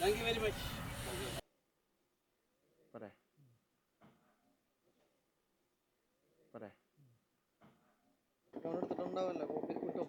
Thank you very much പറ പറ phone എടുത്തിട്ടുണ്ടാവല്ലോ കോപ്പി കിട്ടും.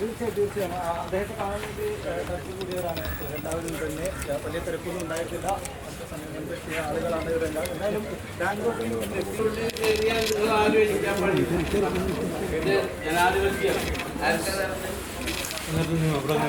തീർച്ചയായും തീർച്ചയായും. ആ, അദ്ദേഹത്തെ കാണാൻ വേണ്ടി തിരക്ക് കൂടിയവരാണ് എല്ലാവരും തന്നെ. വലിയ തിരക്കൊന്നും ഉണ്ടായിട്ടില്ല. മറ്റു സമയങ്ങളിൽ എത്തിയ ആളുകളാണ് ഇവരെല്ലാം. എന്തായാലും ബാങ്കോക്കിൽ ജനാധിപത്യം ആർക്കതാണ്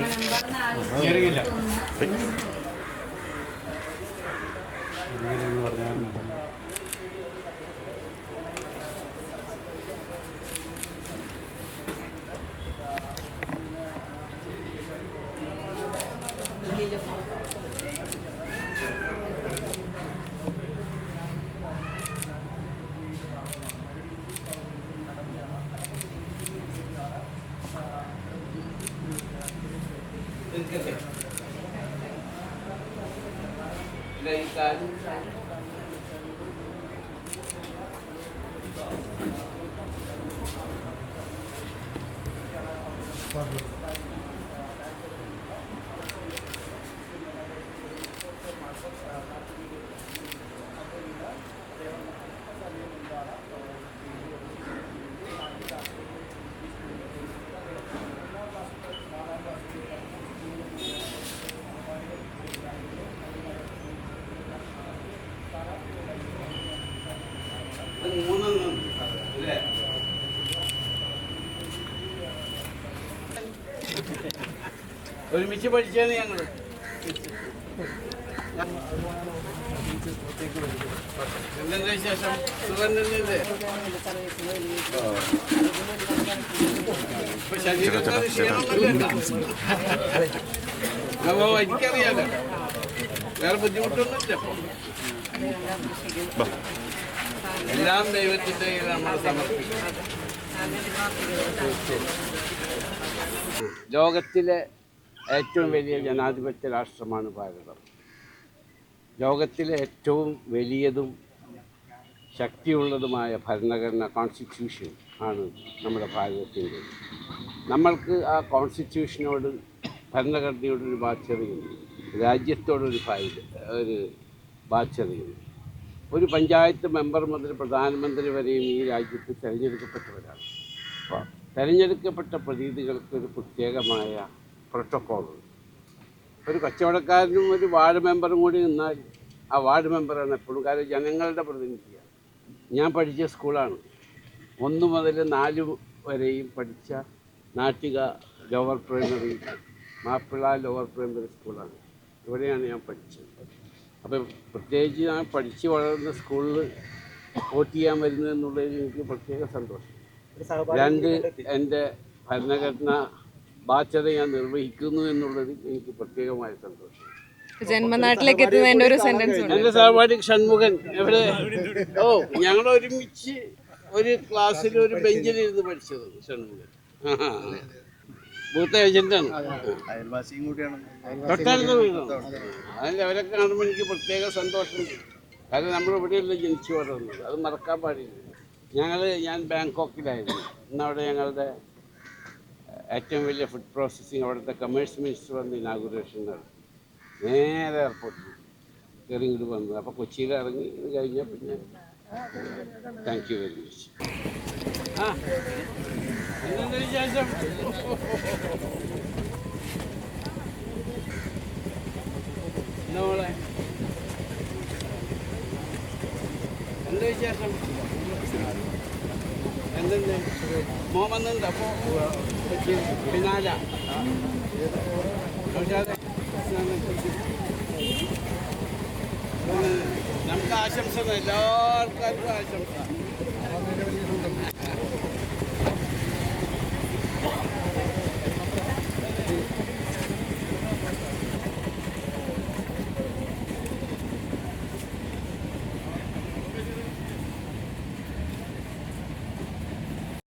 ഒരുമിച്ച് പഠിച്ചാണ് ഞങ്ങൾ എന്തെന്താ വിശേഷം? സുഖം തന്നെയല്ലേ? ഇപ്പൊ ശരീരത്തിന് ക്ഷീണമൊന്നുമില്ലല്ലോ. അപ്പോ എനിക്കറിയാലോ. വേറെ ബുദ്ധിമുട്ടൊന്നുമില്ല എല്ലാം ദൈവത്തിന്റെ നമ്മൾ സമർപ്പിക്കും. ലോകത്തിലെ ഏറ്റവും വലിയ ജനാധിപത്യ രാഷ്ട്രമാണ് ഭാരതം. ലോകത്തിലെ ഏറ്റവും വലിയതും ശക്തിയുള്ളതുമായ ഭരണഘടന കോൺസ്റ്റിറ്റ്യൂഷൻ ആണ് നമ്മുടെ ഭാരതത്തിന്റെ. നമ്മൾക്ക് ആ കോൺസ്റ്റിറ്റ്യൂഷനോട് ഭരണഘടനയോടൊരു ബാധ്യതയുണ്ട് രാജ്യത്തോടൊരു ഒരു ബാധ്യതയുണ്ട് ഒരു പഞ്ചായത്ത് മെമ്പർ മുതൽ പ്രധാനമന്ത്രി വരെയും ഈ രാജ്യത്ത് തിരഞ്ഞെടുക്കപ്പെട്ടവരാണ്. അപ്പോൾ തിരഞ്ഞെടുക്കപ്പെട്ട പ്രതിനിധികൾക്ക് ഒരു പ്രത്യേകമായ പ്രോട്ടോക്കോളുണ്ട് ഒരു കച്ചവടക്കാരനും ഒരു വാർഡ് മെമ്പറും കൂടി നിന്നാൽ ആ വാർഡ് മെമ്പറാണ് എപ്പോഴും. കാര്യം ജനങ്ങളുടെ പ്രതിനിധിയാണ്. ഞാൻ പഠിച്ച സ്കൂളാണ്. ഒന്ന് മുതൽ നാല് വരെയും പഠിച്ച Nattika lower primary Mappila lower primary സ്കൂളാണ് ഇവിടെയാണ് ഞാൻ പഠിച്ചത്. അപ്പം പ്രത്യേകിച്ച് ഞാൻ പഠിച്ച് വളർന്ന സ്കൂളിൽ വോട്ട് ചെയ്യാൻ വരുന്നത് എന്നുള്ളതിൽ എനിക്ക് പ്രത്യേക സന്തോഷം. രണ്ട് എന്റെ ഭരണഘടന ബാധ്യത ഞാൻ നിർവഹിക്കുന്നു എന്നുള്ളതിൽ എനിക്ക് പ്രത്യേകമായ സന്തോഷം. ജന്മനാട്ടിലേക്ക് എത്തുന്നതിന്റെ ഒരു സെന്റൻസ് ഉണ്ട്. എന്റെ സഹപാഠി ഷൺമുഖൻ എവിടെ? ഓ ഞങ്ങൾ ഒരുമിച്ച് ഒരു ക്ലാസ്സിൽ ഒരു ബെഞ്ചിലിരുന്ന് പഠിച്ചത് ഷൺമുഖൻ. ബൂത്ത് ഏജന്റാണ്. അയൽവാസിയും കൂടിയാണ് തൊട്ടടുത്ത വീടാണ്. അതിൽ അവരൊക്കെ കാണുമ്പോൾ എനിക്ക് പ്രത്യേക സന്തോഷമുണ്ട് കാരണം നമ്മൾ ഇവിടെയല്ല ജനിച്ചു വളർന്നത്. അത് മറക്കാൻ പാടില്ല. ഞങ്ങൾ ഞാൻ ബാങ്കോക്കിലായിരുന്നു. ഇന്നവിടെ ഞങ്ങളുടെ ഏറ്റവും വലിയ ഫുഡ് പ്രോസസ്സിങ് അവിടുത്തെ കമേഴ്സ് മിനിസ്റ്റർ വന്ന് ഇനാഗുറേഷൻ നടത്തി. നേരെ എയർപോർട്ടിൽ കയറി ഇങ്ങോട്ട് വന്നത്. അപ്പോൾ കൊച്ചിയിൽ ഇറങ്ങി ഇത് കഴിഞ്ഞാൽ പിന്നെ താങ്ക് യു വെരി മച്ച്. ആ. മോളെ എന്താ വിശേഷം? എന്തുണ്ട് മോൻ വന്നിട്ടുണ്ട് അപ്പോ പിന്നാല നമുക്ക് ആശംസ എല്ലാവർക്കും ആശംസ